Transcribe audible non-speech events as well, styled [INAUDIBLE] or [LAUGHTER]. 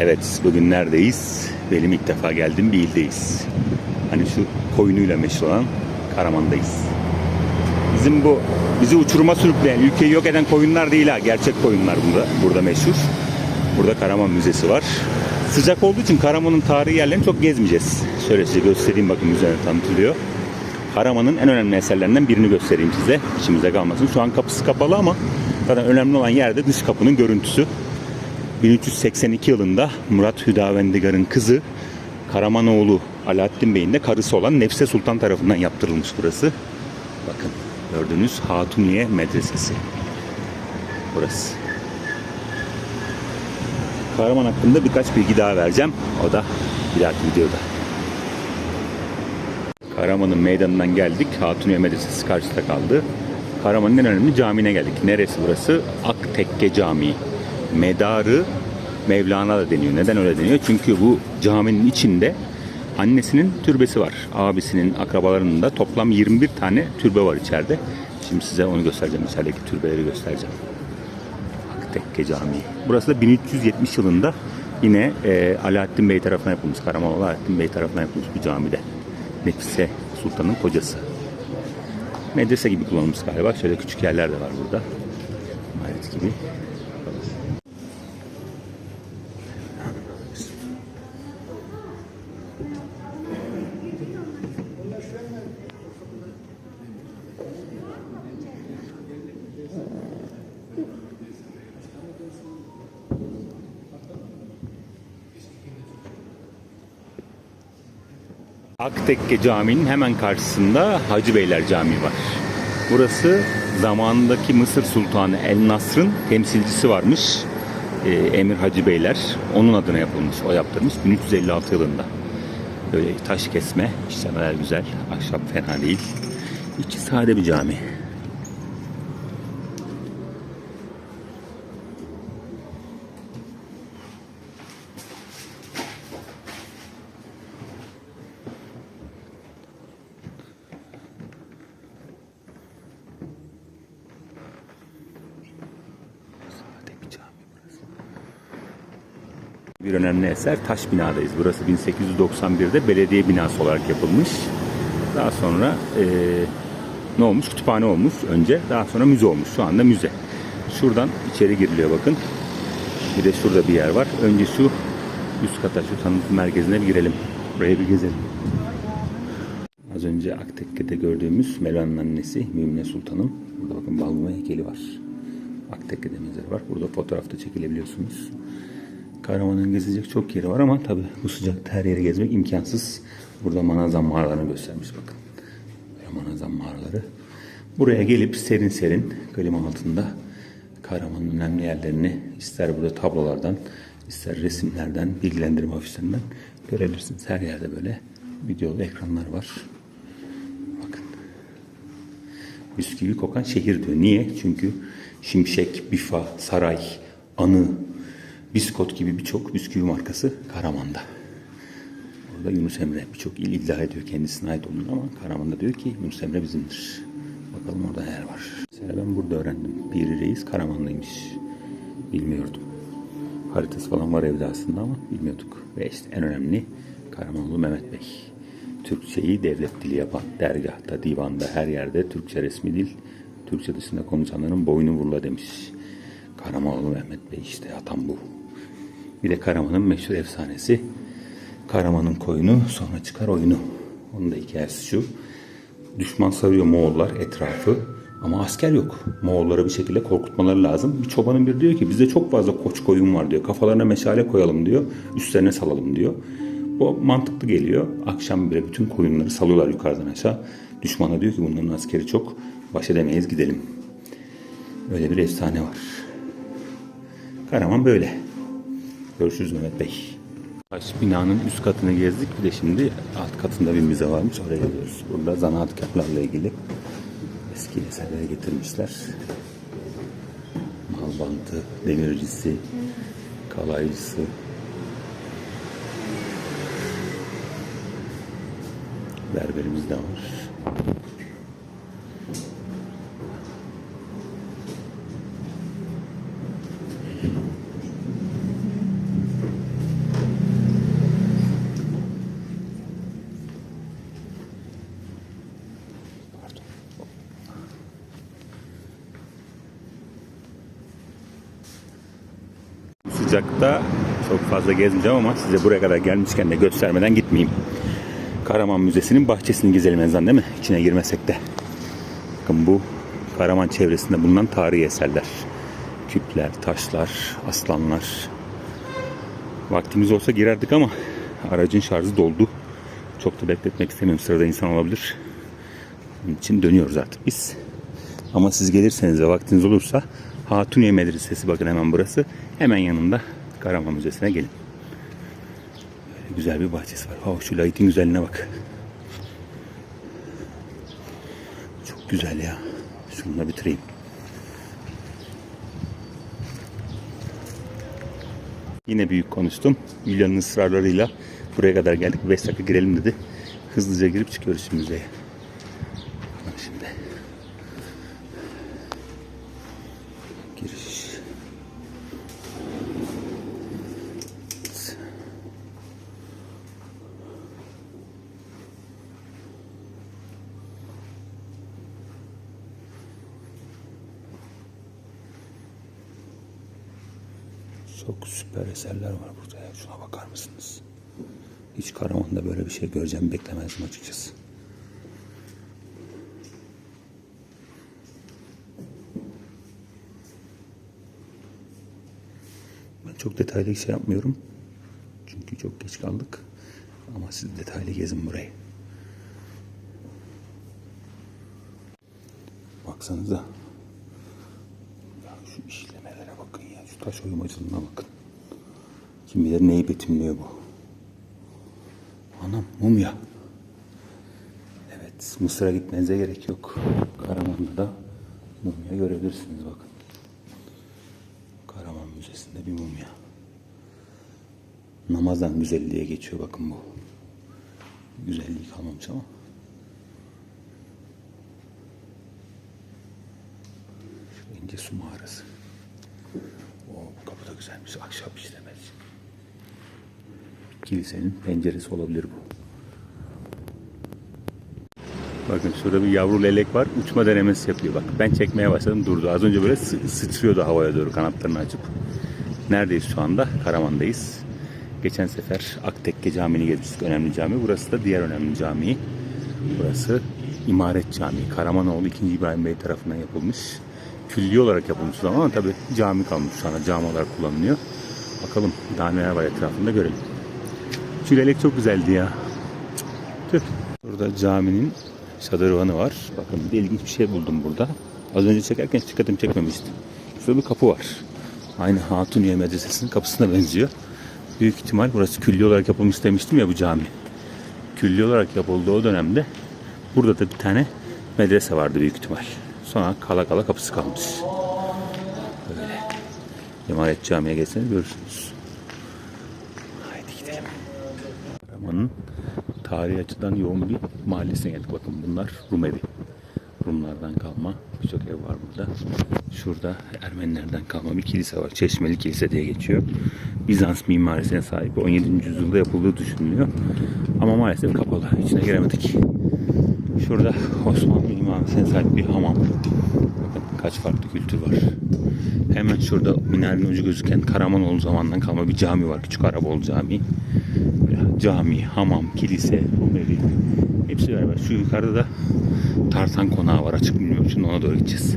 Evet bugün neredeyiz? Benim ilk defa geldiğim bir ildeyiz. Hani şu koyunuyla meşhur olan Karaman'dayız. Bizim bu bizi uçuruma sürükleyen, ülkeyi yok eden koyunlar değil ha. Gerçek koyunlar burada, burada meşhur. Burada Karaman Müzesi var. Sıcak olduğu için Karaman'ın tarihi yerlerini çok gezmeyeceğiz. Şöyle size göstereyim bakın müze tanıtılıyor. Karaman'ın en önemli eserlerinden birini göstereyim size. İçimize kalmasın. Şu an kapısı kapalı ama zaten önemli olan yerde dış kapının görüntüsü. 1382 yılında Murat Hüdavendigar'ın kızı Karamanoğlu Alaaddin Bey'in de karısı olan Nefse Sultan tarafından yaptırılmış burası. Bakın gördüğünüz Hatuniye Medresesi. Burası. Karaman hakkında birkaç bilgi daha vereceğim. O da bir dahaki videoda. Karaman'ın meydanından geldik. Hatuniye Medresesi karşıda kaldı. Karaman'ın en önemli camiine geldik. Neresi burası? Aktekke Camii. Medarı Mevlana da deniyor. Neden öyle deniyor? Çünkü bu caminin içinde annesinin türbesi var. Abisinin, akrabalarının da toplam 21 tane türbe var içeride. Şimdi size onu göstereceğim. İçerideki türbeleri göstereceğim. Aktekke Camii. Burası da 1370 yılında yine e, Alaaddin Bey tarafından yapılmış. Karamanoğlu Alaaddin Bey tarafından yapılmış bir camide. Nefise Sultan'ın kocası. Medrese gibi kullanılmış galiba. Şöyle küçük yerler de var burada. Mayet gibi. Aktekke Camii'nin hemen karşısında Hacı Beyler Camii var. Burası zamanındaki Mısır Sultanı El Nasr'ın temsilcisi varmış. Ee, Emir Hacı Beyler. Onun adına yapılmış. O yaptırmış 1356 yılında. Böyle taş kesme. işlemeler güzel. Ahşap fena değil. İçi sade bir cami. Bir önemli eser taş binadayız. Burası 1891'de belediye binası olarak yapılmış. Daha sonra eee, ne olmuş? Kütüphane olmuş önce. Daha sonra müze olmuş. Şu anda müze. Şuradan içeri giriliyor bakın. Bir de şurada bir yer var. Önce şu üst kata şu tanıtım merkezine bir girelim. Buraya bir gezelim. Az önce Aktekke'de gördüğümüz Melan'ın annesi Mümine Sultan'ın burada bakın balmumu heykeli var. Aktekke'de mezarı var. Burada fotoğrafta çekilebiliyorsunuz. Karaman'ın gezecek çok yeri var ama tabi bu sıcakta her yeri gezmek imkansız. Burada manazam mağaralarını göstermiş bakın. Manazam mağaraları. Buraya gelip serin serin klima altında Karaman'ın önemli yerlerini ister burada tablolardan ister resimlerden, bilgilendirme afişlerinden görebilirsiniz. Her yerde böyle videolu ekranlar var. Bakın. Bisküvi kokan şehir diyor. Niye? Çünkü Şimşek, Bifa, Saray, Anı, Biskot gibi birçok bisküvi markası Karaman'da. Orada Yunus Emre birçok il iddia ediyor kendisine ait olduğunu ama Karaman'da diyor ki Yunus Emre bizimdir. Bakalım orada neler var. Mesela ben burada öğrendim. Piri Reis Karamanlıymış. Bilmiyordum. Haritası falan var evde aslında ama bilmiyorduk. Ve işte en önemli Karamanoğlu Mehmet Bey. Türkçeyi devlet dili yapan dergahta, divanda, her yerde Türkçe resmi dil. Türkçe dışında konuşanların boynu vurula demiş. Karamanoğlu Mehmet Bey işte atan bu. Bir de Karaman'ın meşhur efsanesi. Karaman'ın koyunu sonra çıkar oyunu. Onun da hikayesi şu. Düşman sarıyor Moğollar etrafı ama asker yok. Moğollara bir şekilde korkutmaları lazım. Bir çobanın bir diyor ki bizde çok fazla koç koyun var diyor. Kafalarına meşale koyalım diyor. Üstlerine salalım diyor. Bu mantıklı geliyor. Akşam bile bütün koyunları salıyorlar yukarıdan aşağı. Düşmana diyor ki bunların askeri çok. Baş edemeyiz gidelim. Öyle bir efsane var. Karaman böyle. Görüşürüz Mehmet Bey. Taş binanın üst katını gezdik. Bir de şimdi alt katında bir müze varmış. Oraya gidiyoruz. Burada zanaatkarlarla ilgili eski eserleri getirmişler. Malbantı, demircisi, kalaycısı. Berberimiz de var. Sıcakta çok fazla gezmeyeceğim ama size buraya kadar gelmişken de göstermeden gitmeyeyim. Karaman Müzesi'nin bahçesini gezelim en değil mi? İçine girmesek de. Bakın bu Karaman çevresinde bulunan tarihi eserler. Küpler, taşlar, aslanlar. Vaktimiz olsa girerdik ama aracın şarjı doldu. Çok da bekletmek istemiyorum. Sırada insan olabilir. Onun için dönüyoruz artık biz. Ama siz gelirseniz ve vaktiniz olursa Hatuniye Medresesi bakın hemen burası. Hemen yanında Karaman Müzesi'ne gelin. Böyle güzel bir bahçesi var. Oh, şu lightin güzelliğine bak. Çok güzel ya. Şunu da bitireyim. Yine büyük konuştum. Milyonun ısrarlarıyla buraya kadar geldik. 5 dakika girelim dedi. Hızlıca girip çıkıyoruz şimdi müzeye. Bak şimdi. Giriş. Çok süper eserler var burada ya. Şuna bakar mısınız? Hiç Karaman'da böyle bir şey göreceğimi beklemezdim açıkçası. Ben çok detaylı şey yapmıyorum. Çünkü çok geç kaldık. Ama siz detaylı gezin burayı. Baksanıza. Ya şu. Şu taş oymacılığına bakın. Kim bilir neyi betimliyor bu. Anam mumya. Evet Mısır'a gitmenize gerek yok. Karaman'da da mumya görebilirsiniz bakın. Karaman Müzesi'nde bir mumya. Namazan güzelliğe geçiyor bakın bu. Güzelliği kalmamış ama. Şu ince su mağarası. Oo, bu kapı da güzelmiş. Ahşap işlemez. Kilisenin penceresi olabilir bu. Bakın şurada bir yavru lelek var. Uçma denemesi yapıyor. Bak ben çekmeye başladım durdu. Az önce böyle sı- sıçrıyordu havaya doğru kanatlarını açıp. Neredeyiz şu anda? Karaman'dayız. Geçen sefer Aktekke Camii'ni gezmiştik. Önemli cami. Burası da diğer önemli cami. Burası İmaret Camii. Karamanoğlu 2. İbrahim Bey tarafından yapılmış. Külli olarak yapılmış ama tabi cami kalmış anda. Cami olarak kullanılıyor. Bakalım daha neler var etrafında görelim. Şu lelek çok güzeldi ya. Tüh. Burada caminin şadırvanı var. Bakın bir ilginç bir şey buldum burada. Az önce çekerken dikkatimi çekmemişti. Şurada bir kapı var. Aynı Hatuniye Medresesi'nin kapısına benziyor. Büyük ihtimal burası külli olarak yapılmış demiştim ya bu cami. Külli olarak yapıldığı o dönemde burada da bir tane medrese vardı büyük ihtimal. Sonra kala kala kapısı kalmış. Böyle. Emanet Camii'ye geçseniz görürsünüz. Haydi gidelim. Karaman'ın tarihi açıdan yoğun bir mahallesine geldik. Bakın bunlar Rum evi. Rumlardan kalma birçok ev var burada. Şurada Ermenilerden kalma bir kilise var. Çeşmeli Kilise diye geçiyor. Bizans mimarisine sahip. 17. yüzyılda yapıldığı düşünülüyor. Ama maalesef kapalı. İçine giremedik. Şurada [LAUGHS] Osmanlı mimarisine sahip bir hamam. Bakın kaç farklı kültür var. Hemen şurada minarenin ucu gözüken Karamanoğlu zamandan kalma bir cami var. Küçük Araboğlu Camii. Cami, hamam, kilise, Rumeli. Hepsi beraber. Şu yukarıda da Tartan konağı var açık bilmiyorum. Şimdi ona doğru gideceğiz.